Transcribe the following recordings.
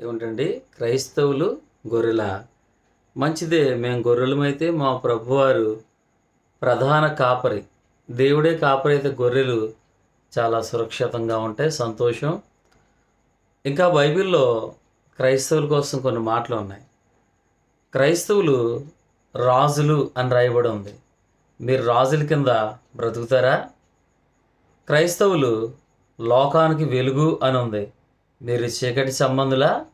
ఏమిటండి? క్రైస్తవులు గొర్రెల? మంచిదే మేము గొర్రెలమైతే మా ప్రభువారు ప్రధాన కాపరి. దేవుడే కాపరి అయితే గొర్రెలు చాలా సురక్షితంగా ఉంటాయి సంతోషం. ఇంకా బైబిల్లో క్రైస్తవుల కోసం కొన్ని మాటలు ఉన్నాయి. క్రైస్తవులు రాజులు అని రాయబడి ఉంది. మీరు రాజుల కింద బ్రతుకుతారా? క్రైస్తవులు లోకానికి వెలుగు అని ఉంది. మీరు చీకటి సంబంధులా?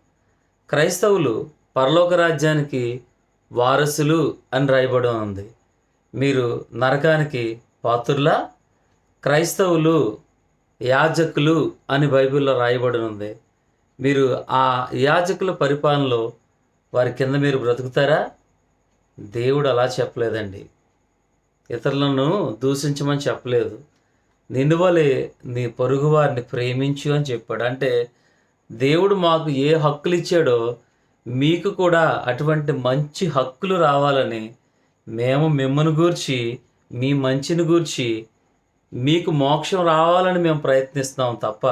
క్రైస్తవులు పరలోక రాజ్యానికి వారసులు అని రాయబడి ఉంది. మీరు నరకానికి పాత్రులా? క్రైస్తవులు యాజకులు అని బైబిల్లో రాయబడి ఉంది. మీరు ఆ యాజకుల పరిపాలనలో వారి కింద మీరు బ్రతుకుతారా? దేవుడు అలా చెప్పలేదండి. ఇతరులను దూషించమని చెప్పలేదు. నిన్ను వలె నీ పొరుగు వారిని ప్రేమించు అని చెప్పాడు. అంటే దేవుడు మాకు ఏ హక్కులు ఇచ్చాడో మీకు కూడా అటువంటి మంచి హక్కులు రావాలని మేము మిమ్మను గూర్చి మీ మంచిని గూర్చి మీకు మోక్షం రావాలని మేము ప్రయత్నిస్తున్నాం తప్ప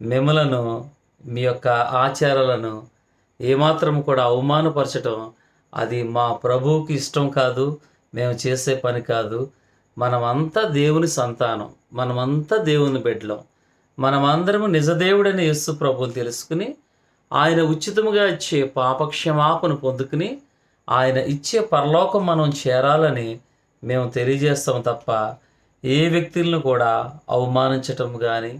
మిమ్మలను మీ యొక్క ఆచారాలను ఏమాత్రం కూడా అవమానపరచటం అది మా ప్రభువుకి ఇష్టం కాదు మేము చేసే పని కాదు. మనమంతా దేవుని సంతానం మనమంతా దేవుని బిడ్డలం. మనమందరము నిజదేవుడని యేసు ప్రభుని తెలుసుకుని ఆయన ఉచితముగా ఇచ్చే పాపక్షమాపణ పొందుకుని ఆయన ఇచ్చే పరలోకం మనం చేరాలని మేము తెలియజేస్తాం తప్ప ఏ వ్యక్తులను కూడా అవమానించటం కానీ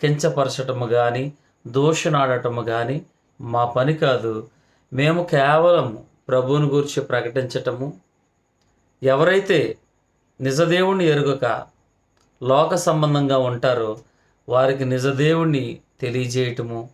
కించపరచటము కానీ దోషనాడటము కానీ మా పని కాదు. మేము కేవలం ప్రభువుని గురించి ప్రకటించటము. ఎవరైతే నిజదేవుణ్ణి ఎరుగక లోక సంబంధంగా ఉంటారో వారికి నిజదేవుణ్ణి తెలియజేయటము.